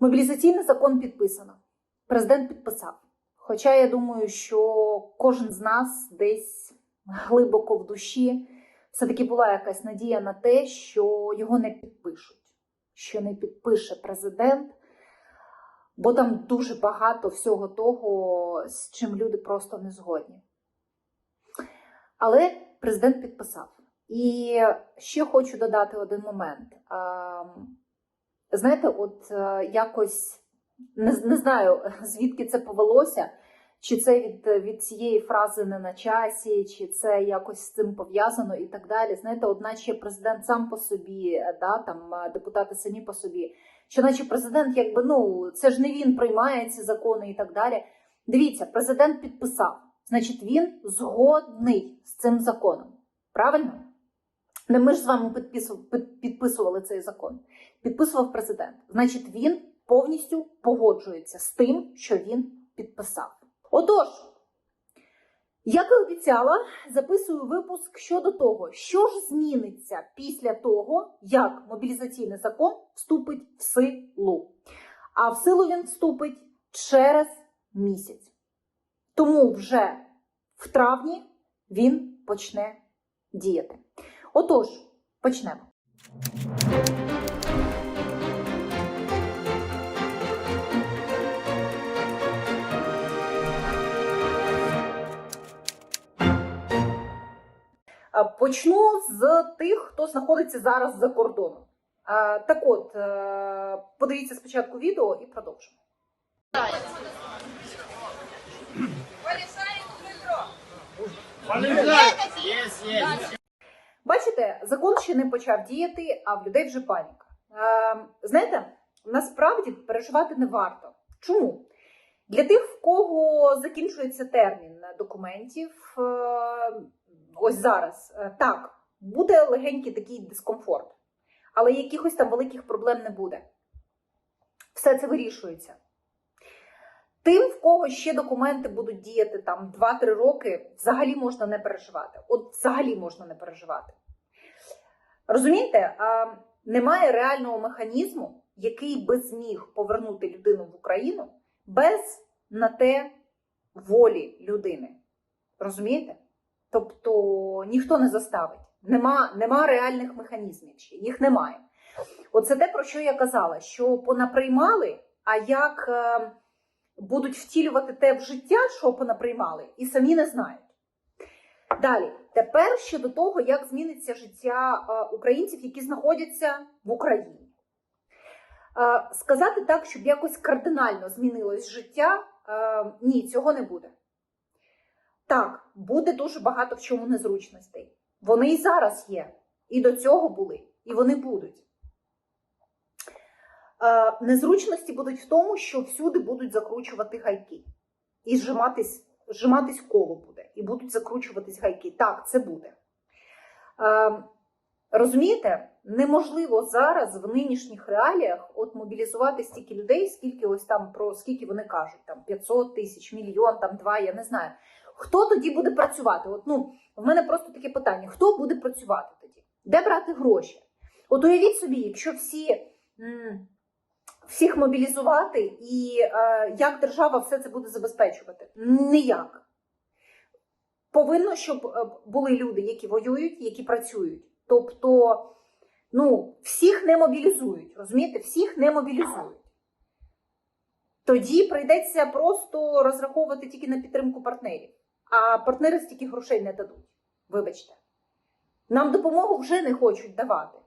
Мобілізаційний закон підписано. Президент підписав. Хоча я думаю, що кожен з нас десь глибоко в душі все-таки була якась надія на те, що його не підпишуть, що не підпише президент, бо там дуже багато всього того, з чим люди просто не згодні. Але президент підписав. І ще хочу додати один момент. Знаєте, от е, якось не, не знаю, звідки це повелося, чи це від, від цієї фрази не на часі, чи це якось з цим пов'язано і так далі. Знаєте, от наче президент сам по собі, да, там е, депутати самі по собі, що наче президент, якби ну це ж не він приймає ці закони і так далі. Дивіться, президент підписав, значить, він згодний з цим законом. Правильно? Не ми ж з вами підписували, цей закон. Підписував президент. Значить, він повністю погоджується з тим, що він підписав. Отож, як і обіцяла, записую випуск щодо того, що ж зміниться після того, як мобілізаційний закон вступить в силу. А в силу він вступить через місяць. Тому вже в травні він почне діяти. Отож, почнемо. Почну з тих, хто знаходиться зараз за кордоном. Так от, е, подивіться спочатку відео і продовжимо. Yes, yes. Бачите, закон ще не почав діяти, а в людей вже паніка. Е, знаєте, насправді переживати не варто. Чому? Для тих, в кого закінчується термін документів, е, ось зараз, е, так, буде легенький такий дискомфорт, але якихось там великих проблем не буде. Все це вирішується. Тим, в кого ще документи будуть діяти там 2-3 роки, взагалі можна не переживати. От взагалі можна не переживати. Розумієте, а, немає реального механізму, який би зміг повернути людину в Україну без на те волі людини. Розумієте? Тобто ніхто не заставить. Нема, нема реальних механізмів ще, їх немає. Оце те, про що я казала: що понаприймали, а як е, будуть втілювати те в життя, що понаприймали, і самі не знають. Далі, тепер щодо того, як зміниться життя е, українців, які знаходяться в Україні. Е, Сказати так, щоб якось кардинально змінилось життя, е, ні, цього не буде. Так, буде дуже багато в чому незручностей. Вони і зараз є, і до цього були, і вони будуть. Е, Незручності будуть в тому, що всюди будуть закручувати гайки. І зжиматись, зжиматись коло буде, і будуть закручуватись гайки. Так, це буде. Е, Розумієте, неможливо зараз в нинішніх реаліях от мобілізувати стільки людей, скільки ось там про скільки вони кажуть, там 500 тисяч, мільйон, там два, я не знаю. Хто тоді буде працювати? От ну в мене просто таке питання: хто буде працювати тоді? Де брати гроші? От уявіть собі, якщо всі. Всіх мобілізувати, і е, як держава все це буде забезпечувати? Ніяк. Повинно, щоб е, були люди, які воюють, які працюють. Тобто, ну, всіх не мобілізують, розумієте? Всіх не мобілізують. Тоді прийдеться просто розраховувати тільки на підтримку партнерів. А партнери стільки грошей не дадуть. Вибачте. Нам допомогу вже не хочуть давати.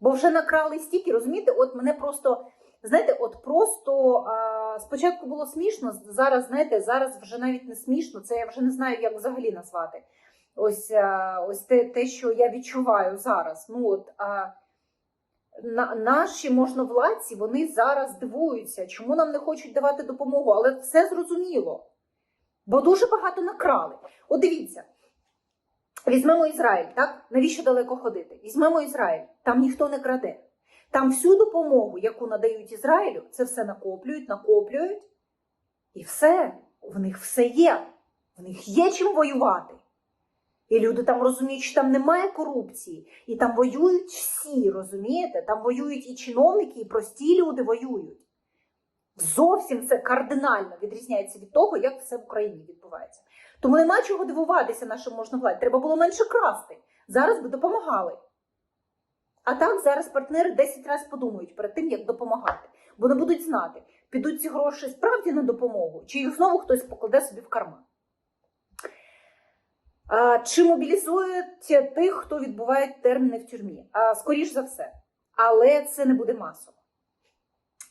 Бо вже накрали стільки, розумієте, от мене просто, знаєте, от просто а, спочатку було смішно, зараз, знаєте, зараз вже навіть не смішно, це я вже не знаю, як взагалі назвати. Ось, а, ось те, те, що я відчуваю зараз. Ну, от, а, на, наші можновладці, вони зараз дивуються, чому нам не хочуть давати допомогу, але все зрозуміло. Бо дуже багато накрали. От дивіться, Візьмемо Ізраїль, так? Навіщо далеко ходити? Візьмемо Ізраїль, там ніхто не краде. Там всю допомогу, яку надають Ізраїлю, це все накоплюють, накоплюють, і все, в них все є. В них є чим воювати. І люди там розуміють, що там немає корупції, і там воюють всі, розумієте? Там воюють і чиновники, і прості люди воюють. Зовсім це кардинально відрізняється від того, як все в Україні відбувається. Тому нема чого дивуватися нашим можновладі. Треба було менше красти. Зараз би допомагали. А так зараз партнери 10 разів подумають перед тим, як допомагати. Бо не будуть знати, підуть ці гроші справді на допомогу, чи їх знову хтось покладе собі в карман. Чи мобілізують тих, хто відбуває терміни в тюрмі? А, Скоріш за все. Але це не буде масово.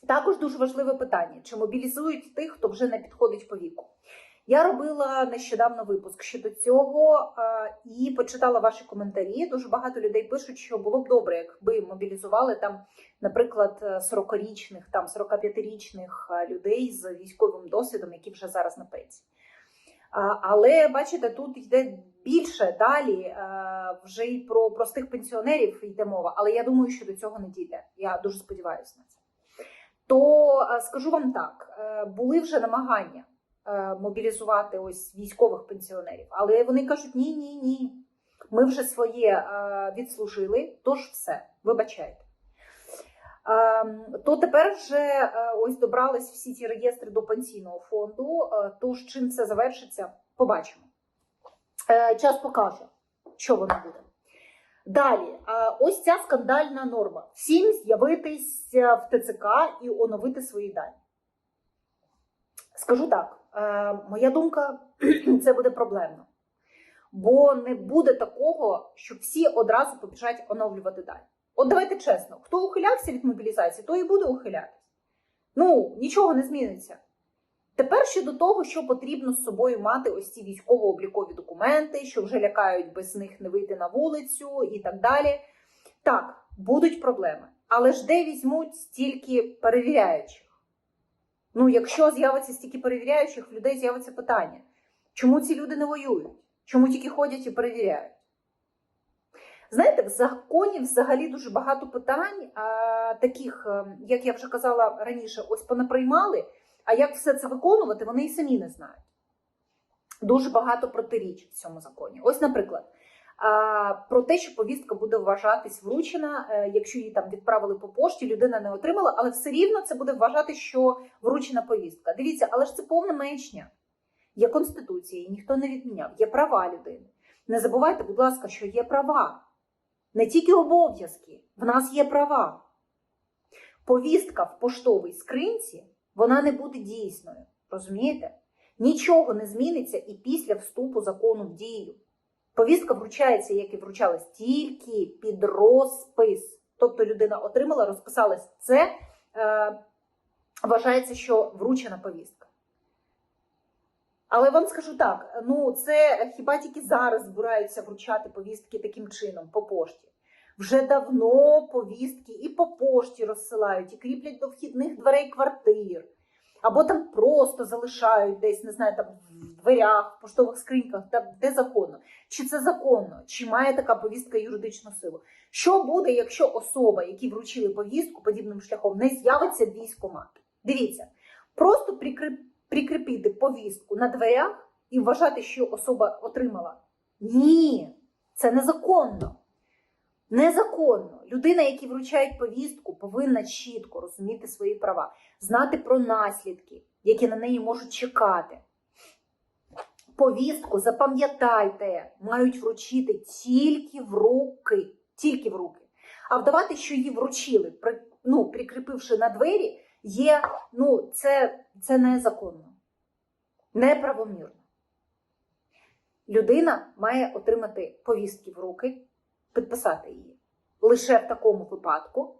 Також дуже важливе питання: чи мобілізують тих, хто вже не підходить по віку? Я робила нещодавно випуск щодо цього і почитала ваші коментарі. Дуже багато людей пишуть, що було б добре, якби мобілізували там, наприклад, 40-річних, там 45-річних людей з військовим досвідом, які вже зараз на пенсії. Але бачите, тут йде більше далі вже й про простих пенсіонерів йде мова. Але я думаю, що до цього не дійде. Я дуже сподіваюся на це. То скажу вам так: е, були вже намагання мобілізувати ось військових пенсіонерів, але вони кажуть: ні, ні, ні. Ми вже своє е, відслужили, тож все, вибачайте. Ем, То тепер вже е, ось добрались всі ці реєстри до пенсійного фонду. е, Тож чим це завершиться, побачимо. Е, Час покаже, що воно буде. Далі, е, ось ця скандальна норма: всім з'явитись е, в ТЦК і оновити свої дані. Скажу так, е, моя думка, це буде проблемно. Бо не буде такого, що всі одразу побіжать оновлювати дані. От давайте чесно, хто ухилявся від мобілізації, той і буде ухилятися. Ну, нічого не зміниться. Тепер щодо того, що потрібно з собою мати ось ці військово-облікові документи, що вже лякають без них не вийти на вулицю і так далі. Так, будуть проблеми. Але ж де візьмуть стільки перевіряючих? Ну, якщо з'явиться стільки перевіряючих, в людей з'явиться питання: чому ці люди не воюють? Чому тільки ходять і перевіряють? Знаєте, в законі взагалі дуже багато питань, а, таких, е, як я вже казала раніше, ось понаприймали, а як все це виконувати, вони і самі не знають. Дуже багато протиріч в цьому законі. Ось, наприклад, про те, що повістка буде вважатись вручена, е, якщо її там відправили по пошті, людина не отримала, але все рівно це буде вважати, що вручена повістка. Дивіться, але ж це повна маячня. Є конституція, ніхто не відміняв, є права людини. Не забувайте, будь ласка, що є права. Не тільки обов'язки, в нас є права. Повістка в поштовій скринці вона не буде дійсною. Розумієте? Нічого не зміниться і після вступу закону в дію. Повістка вручається, як і вручалась, тільки під розпис. Тобто людина отримала, розписалась. Це е, вважається, що вручена повістка. Але вам скажу так: ну це хіба тільки зараз збираються вручати повістки таким чином по пошті. Вже давно повістки і по пошті розсилають, і кріплять до вхідних дверей квартир, або там просто залишають десь, не знаю, там в дверях, в поштових скриньках, там де законно. Чи це законно, чи має така повістка юридичну силу? Що буде, якщо особа, які вручили повістку подібним шляхом, не з'явиться в військкомат? Дивіться, просто прикріп прикріпити повістку на дверях і вважати, що особа отримала. Ні, це незаконно. Незаконно. Людина, яка вручає повістку, повинна чітко розуміти свої права, знати про наслідки, які на неї можуть чекати. Повістку, запам'ятайте, мають вручити тільки в руки. Тільки в руки. А вдавати, що її вручили, при, ну, прикріпивши на двері, є, ну, це, це незаконно, неправомірно. Людина має отримати повістки в руки, підписати її. Лише в такому випадку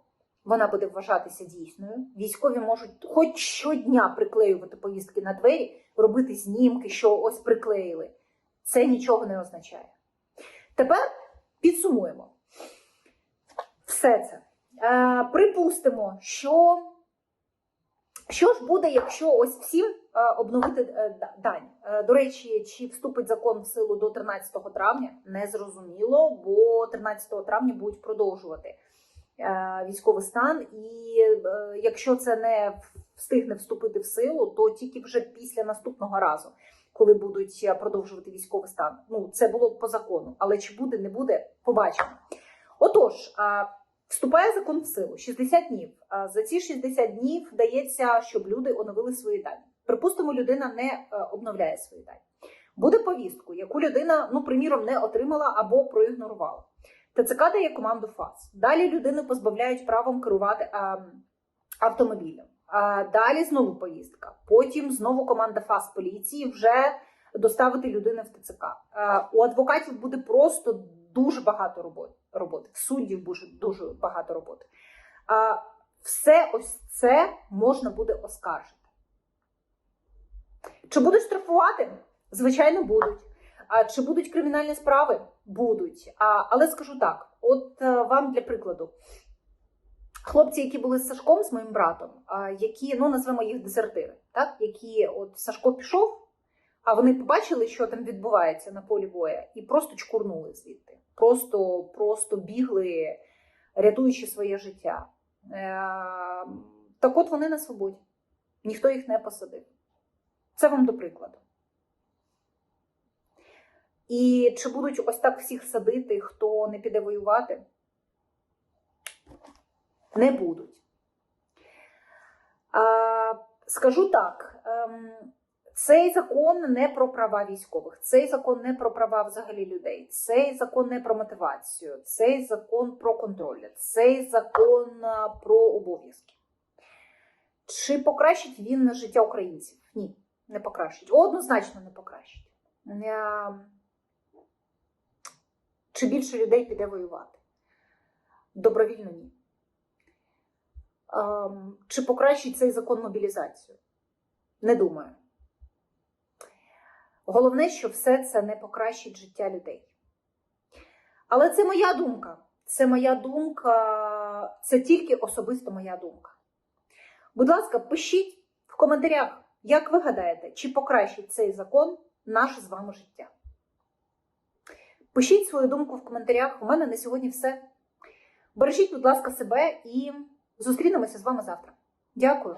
вона буде вважатися дійсною. Військові можуть хоч щодня приклеювати повістки на двері, робити знімки, що ось приклеїли. Це нічого не означає. Тепер підсумуємо все це. Е, припустимо, що що ж буде, якщо ось всім е, обновити е, дань? Е, До речі, чи вступить закон в силу до 13 травня? Не зрозуміло, бо 13 травня будуть продовжувати військовий стан. І якщо це не встигне вступити в силу, то тільки вже після наступного разу, коли будуть продовжувати військовий стан. Ну, це було по закону, але чи буде, не буде, побачимо. Отож, Вступає закон в силу 60 днів. За ці 60 днів дається, щоб люди оновили свої дані. Припустимо, людина не е, обновляє свої дані. Буде повістку, яку людина, ну приміром, не отримала або проігнорувала. ТЦК дає команду ФАС. Далі людину позбавляють правом керувати а, автомобілем. А, далі знову поїздка. Потім знову команда ФАС поліції вже доставити людину в ТЦК. А, у адвокатів буде просто дуже багато роботи. Роботи. Суддів буде дуже багато роботи. А, все ось це можна буде оскаржити. Чи будуть штрафувати? Звичайно, будуть. А чи будуть кримінальні справи? Будуть. А, але скажу так: от е, вам для прикладу, хлопці, які були з Сашком, з моїм братом, які, ну назвемо їх дезертири, так? які от Сашко пішов, а вони побачили, що там відбувається на полі боя, і просто чкурнули звідти. Просто, просто бігли, рятуючи своє життя. Е, так от вони на свободі. Ніхто їх не посадив. Це вам до прикладу. І чи будуть ось так всіх садити, хто не піде воювати? Не будуть. Скажу так: ем, цей закон не про права військових, цей закон не про права взагалі людей, цей закон не про мотивацію, цей закон про контроль, цей закон про обов'язки. Чи покращить він життя українців? Ні, не покращить. Однозначно не покращить. Чи більше людей піде воювати? Добровільно ні. Чи покращить цей закон мобілізацію? Не думаю. Головне, що все це не покращить життя людей. Але це моя думка. Це моя думка, це тільки особисто моя думка. Будь ласка, пишіть в коментарях, як ви гадаєте, чи покращить цей закон наше з вами життя. Пишіть свою думку в коментарях. У мене на сьогодні все. Бережіть, будь ласка, себе і зустрінемося з вами завтра. Дякую.